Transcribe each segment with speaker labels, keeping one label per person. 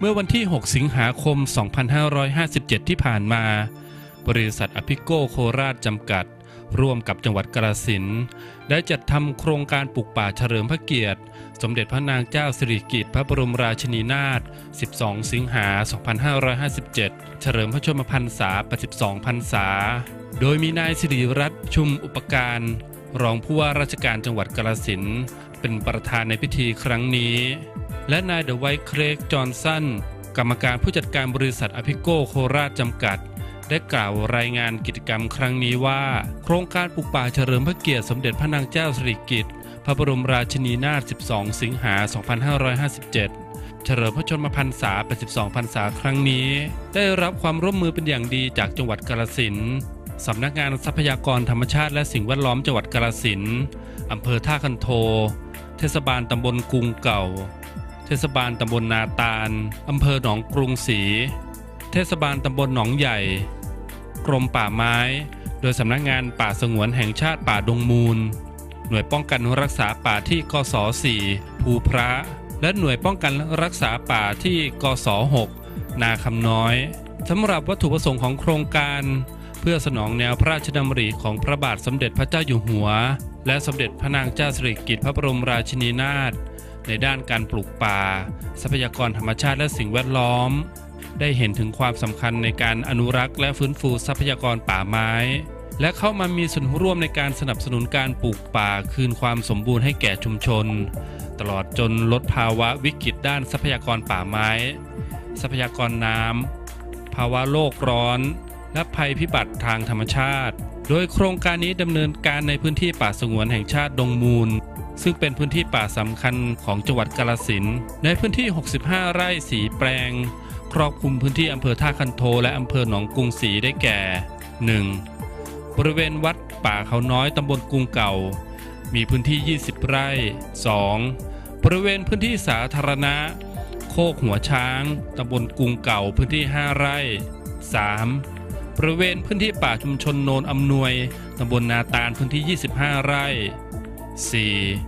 Speaker 1: เมื่อวันที่ 6 สิงหาคม 2557 ที่ผ่านมา บริษัทอพิโกโคราชจำกัด ร่วมกับจังหวัดกราสินได้จัดทำโครงการปลูกป่าเฉลิมพระเกียรติ สมเด็จพระนางเจ้าสิริกิติ์พระบรมราชินีนาถ 12 สิงหา 2557 เฉลิมพระชนมพรรษา 82 พรรษา โดยมีนายสิริรัตน์ชุมอุปการรองผู้ว่าราชการจังหวัดกราสินเป็นประธานในพิธีครั้งนี้ และนายเดอะไวท์เครกจอห์นสันกรรมการผู้จัดการบริษัทอพิโกโคราชจำกัด ได้กล่าวรายงานกิจกรรมครั้งนี้ว่า โครงการปลูกป่าเฉลิมพระเกียรติสมเด็จพระนางเจ้าสิริกิติ์พระบรมราชินีนาถ 12 สิงหา 2557 เฉลิมพระชนมพรรษา 82 พรรษาครั้งนี้ ได้รับความร่วมมือเป็นอย่างดีจากจังหวัดกาฬสินธุ์สำนักงานทรัพยากรธรรมชาติและสิ่งแวดล้อมจังหวัดกาฬสินธุ์อำเภอท่าคันโท เทศบาลตำบลกรุงเก่า เทศบาลตำบลนาตาล อำเภอหนองกรุงศรี เทศบาลตำบลหนองใหญ่ รมป่าไม้ โดยสำนักงานป่าสงวนแห่งชาติป่าดงมูล หน่วยป้องกันรักษาป่าที่กศ4ภูพระ และหน่วยป้องกันรักษาป่าที่กศ6นาคำน้อยสำหรับวัตถุประสงค์ของโครงการ เพื่อสนองแนวพระราชดำริของพระบาทสมเด็จพระเจ้าอยู่หัว และสมเด็จพระนางเจ้าสิริกิติ์พระบรมราชินีนาถในด้านการปลูกป่า ทรัพยากรธรรมชาติและสิ่งแวดล้อม ได้เห็นถึงความสำคัญในการอนุรักษ์และฟื้นฟูทรัพยากรป่าไม้ และเข้ามามีส่วนร่วมในการสนับสนุนการปลูกป่าคืนความสมบูรณ์ให้แก่ชุมชน ตลอดจนลดภาวะวิกฤตด้านทรัพยากรป่าไม้ ทรัพยากรน้ำภาวะโลกร้อน และภัยพิบัติทางธรรมชาติ โดยโครงการนี้ดำเนินการในพื้นที่ป่าสงวนแห่งชาติดงมูลซึ่งเป็นพื้นที่ป่าสำคัญของจังหวัดกาฬสินในพื้นที่ 65 ไร่สีแปลง ครอบคลุมพื้นที่อำเภอท่าคันโทและอำเภอหนองกรุงศรีได้แก่ 1. บริเวณวัดป่าเขาน้อยตำบลกรุงเก่า มีพื้นที่ 20 ไร่ 2. บริเวณพื้นที่สาธารณะ โคกหัวช้างตำบลกรุงเก่าพื้นที่ 5 ไร่ 3. บริเวณพื้นที่ป่าชุมชนโนนอำนวยตำบลนาตาลพื้นที่ 25 ไร่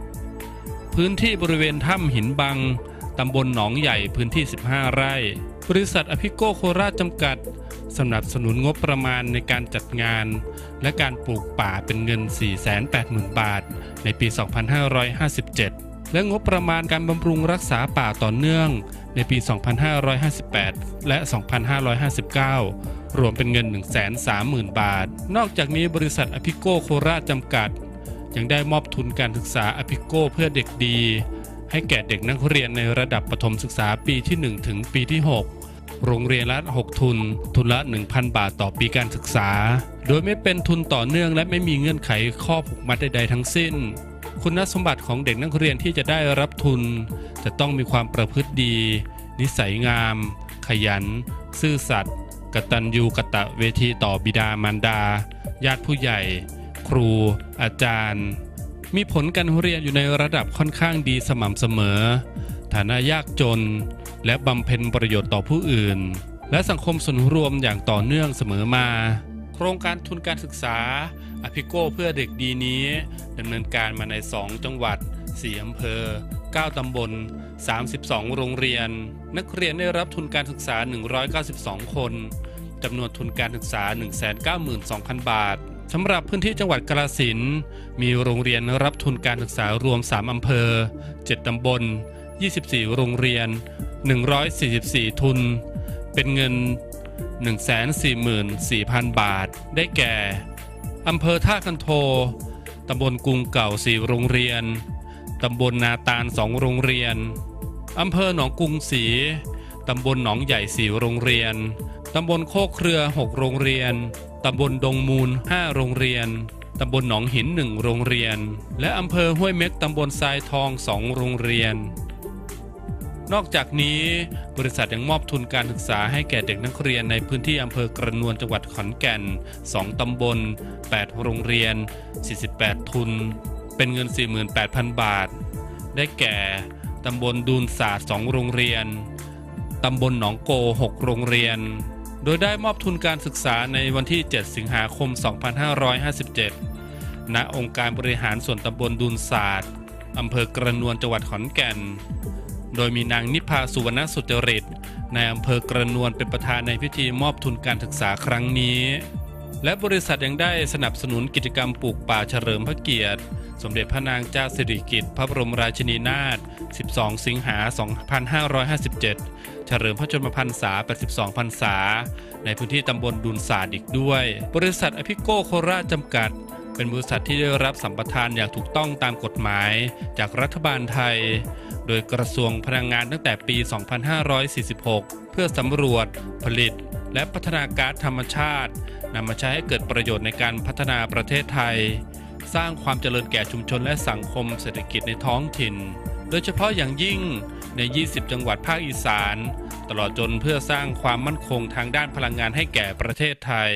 Speaker 1: 4. พื้นที่บริเวณถ้ำหินบังตำบลหนองใหญ่พื้นที่ 15 ไร่ บริษัทอพิโกโคราชจำกัด สนับสนุนงบประมาณในการจัดงาน และการปลูกป่าเป็นเงิน 480,000 บาท ในปี 2557 และงบประมาณการบำรุงรักษาป่าต่อเนื่อง ในปี 2558 และ 2559 รวมเป็นเงิน 130,000 บาท นอกจากนี้บริษัทอพิโกโคราชจำกัด ยังได้มอบทุนการศึกษาอพิโกเพื่อเด็กดีให้แก่เด็กนักเรียนในระดับประถมศึกษาปีที่ 1 ถึงปีที่ 6 โรงเรียนละ 6 ทุน ทุนละ 1,000 บาทต่อปีการศึกษา โดยไม่เป็นทุนต่อเนื่องและไม่มีเงื่อนไขข้อผูกมัดใดๆทั้งสิ้น คุณสมบัติของเด็กนักเรียนที่จะได้รับทุน จะต้องมีความประพฤติดี นิสัยงาม ขยัน ซื่อสัตย์กตัญญูกตะเวทีต่อบิดามารดา ญาติผู้ใหญ่ ครู อาจารย์ มีผลการเรียนอยู่ในระดับค่อนข้างดีสม่ำเสมอ ฐานะยากจน และบำเพ็ญประโยชน์ต่อผู้อื่น และสังคมส่วนรวมอย่างต่อเนื่องเสมอมา โครงการทุนการศึกษาอพิโกเพื่อเด็กดีนี้ดำเนินการมาใน 2 จังหวัด 4 อำเภอ 9 ตำบล 32 โรงเรียน นักเรียนได้รับทุนการศึกษา 192 คนจำนวนทุนการศึกษา 192,000 บาทสำหรับพื้นที่จังหวัดกาฬสินมีโรงเรียนรับทุนการศึกษารวม 3 อำเภอ 7 ตำบล 24 โรงเรียน 144 ทุน เป็นเงิน 144,000 บาท ได้แก่ อำเภอท่าคันโท ตำบลกรุงเก่า 4 โรงเรียน ตำบลนาตาล 2 โรงเรียน อำเภอหนองกรุงศรี ตำบลหนองใหญ่ 4 โรงเรียน ตำบลโคกเครือ 6 โรงเรียน ตำบลดงมูล 5 โรงเรียนตำบลหนองหิน 1 โรงเรียน และอำเภอห้วยเม็กตำบลทรายทอง 2 โรงเรียน นอกจากนี้บริษัทยังมอบทุนการศึกษาให้แก่เด็กนักเรียนในพื้นที่อำเภอกระนวนจังหวัดขอนแก่น 2 ตำบล 8 โรงเรียน 48 ทุน เป็นเงิน 48,000 บาท ได้แก่ ตำบลดูนศาสตร์ 2 โรงเรียน ตำบลหนองโก 6 โรงเรียน โดยได้มอบทุนการศึกษาในวันที่ 7 สิงหาคม 2557 ณ องค์การบริหารส่วนตำบลดูนศาสตร์อำเภอกระนวนจังหวัดขอนแก่น โดยมีนางนิพาสุวรรณสุจริตในอำเภอกระนวนเป็นประธานในพิธีมอบทุนการศึกษาครั้งนี้ และบริษัทยังได้สนับสนุนกิจกรรมปลูกป่าเฉลิมพระเกียรติ สมเด็จพระนางเจ้าสิริกิติ์พระบรมราชินีนาถ 12 สิงหา 2557 เฉลิมพระชนมพรรษา 82 พรรษา ในพื้นที่ตำบลดุนศาสตร์อีกด้วย บริษัทอพิโกโคราชจำกัดเป็นบริษัทที่ได้รับสัมปทานอย่างถูกต้องตามกฎหมายจากรัฐบาลไทย โดยกระทรวงพลังงานตั้งแต่ปี 2546 เพื่อสำรวจ ผลิต และพัฒนาก๊าซธรรมชาตินำมาใช้ให้เกิดประโยชน์ในการพัฒนาประเทศไทย สร้างความเจริญแก่ชุมชนและสังคมเศรษฐกิจในท้องถิ่น โดยเฉพาะอย่างยิ่งใน 20 จังหวัดภาคอีสาน ตลอดจนเพื่อสร้างความมั่นคงทางด้านพลังงานให้แก่ประเทศไทย